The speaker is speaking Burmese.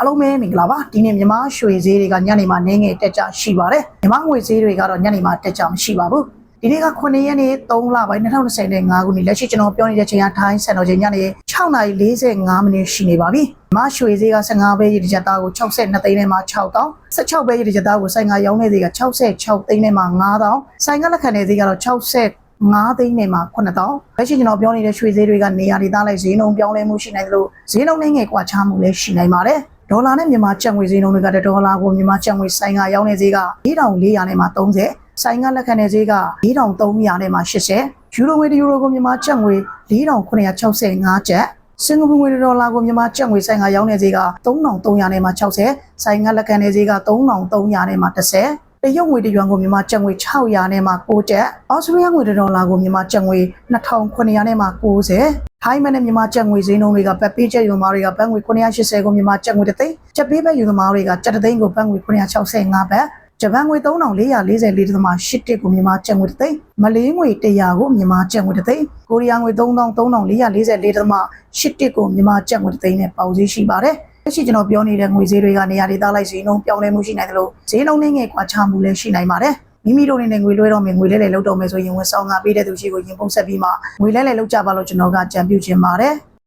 အားလုံးပဲမင်္ဂလာပါဒီနေ့မြန်မာရွှေဈေးတွေကညနေမှာနင်းငယ်တက်ကြရှိပါတယ်မြန်မာငွေဈေးတွေကတော့ညနေမှာတက်ကြမရှိပါဘူးဒီနေ့က9ရက်နေ့3လပိုင်း2025ခုနှစ်လက်ရှိကျွန်တော်ပြောနေတဲ့ချိန်ကထိုင်းစံတော်ချိန်ညနေ6:45မိနစ်ရှိနေပါပြီမြန်မာရွှေဈေးက15ပဲရည်တစ်ချက်သားကို62သိန်းနဲ့မှ6တောင်း16ပဲရည်တစ်ချက်သားကိုဆိုင်ကရောင်းနေသေးက66သိန်းနဲ့မှ9တောင်းဆိုင်ကလက်ခံနေသေးကတော့60 9သိန်းနဲ့မှ9000လက်ရှိကျွန်တော်ပြောနေတဲ့ရွှေဈေးတွေကနေရာဒေသလိုက်ဈေးနှုန်းပြောင်းလဲမှုရှိနိုင်တယ်လို့ဈေးနှုန်းနဲ့ငယ်ကွာခြားမှုလည်းရှိနိုင်ပါတယ် ဒေါ်လာနဲ့မြန်မာကျပ်ငွေဈေးနှုန်းတွေကဒေါ်လာကိုမြန်မာကျပ်ငွေဆိုင်ကရောင်းနေဈေးက4400နဲ့မှ30ဆိုင်ကလက်ခံတဲ့ဈေးက4300နဲ့မှ80ယူရိုငွေတယူရိုကိုမြန်မာကျပ်ငွေ4965ကျပ်စင်ကာပူငွေဒေါ်လာကိုမြန်မာကျပ်ငွေဆိုင်ကရောင်းနေဈေးက3300နဲ့မှ60ဆိုင်ကလက်ခံတဲ့ဈေးက3300နဲ့မှ30တရုတ်ငွေတရွမ်ကိုမြန်မာကျပ်ငွေ600နဲ့မှ9ကျပ်။အော်စတြေးလျငွေတစ်ဒေါ်လာကိုမြန်မာကျပ်ငွေ2900နဲ့မှ90။ ထိုင်းမနဲ့မြန်မာကျပ်ငွေဈေးနှုန်းတွေကပတ်ပေးချက်ယူသမားတွေကဘတ်ငွေ980ကိုမြန်မာကျပ်ငွေတစ်သိန်း။ချက်ပေးဘက်ယူသမားတွေကကျပ်တစ်သိန်းကိုဘတ်ငွေ965ဘတ်။ဂျပန်ငွေ3444.81ကိုမြန်မာကျပ်ငွေတစ်သိန်း။မလေးငွေ100ကိုမြန်မာကျပ်ငွေတစ်သိန်း။ကိုရီးယားငွေ3344.81ကိုမြန်မာကျပ်ငွေတစ်သိန်းနဲ့ပေါက်ဈေးရှိပါတယ်။လက်ရှိကျွန်တော်ပြောနေတဲ့ငွေဈေးတွေကနေရာဒေသလိုက်ဈေးနှုန်းပြောင်းလဲမှုရှိနိုင်တယ်လို့ဈေးနှုန်းနဲ့ငယ်ကွာခြားမှုလည်းရှိနိုင်ပါတယ် မိမိတို့အနေနဲ့ငွေလွှဲတော့မယ်ငွေလဲလဲလောက်တော့မယ်ဆိုရင်ဝန်ဆောင်ငါပေးတဲ့သူရှိကိုရင်ပုံဆက်ပြီးမှငွေလဲလဲလောက်ကြပါလို့ကျွန်တော်ကကြံပြုချင်ပါတယ်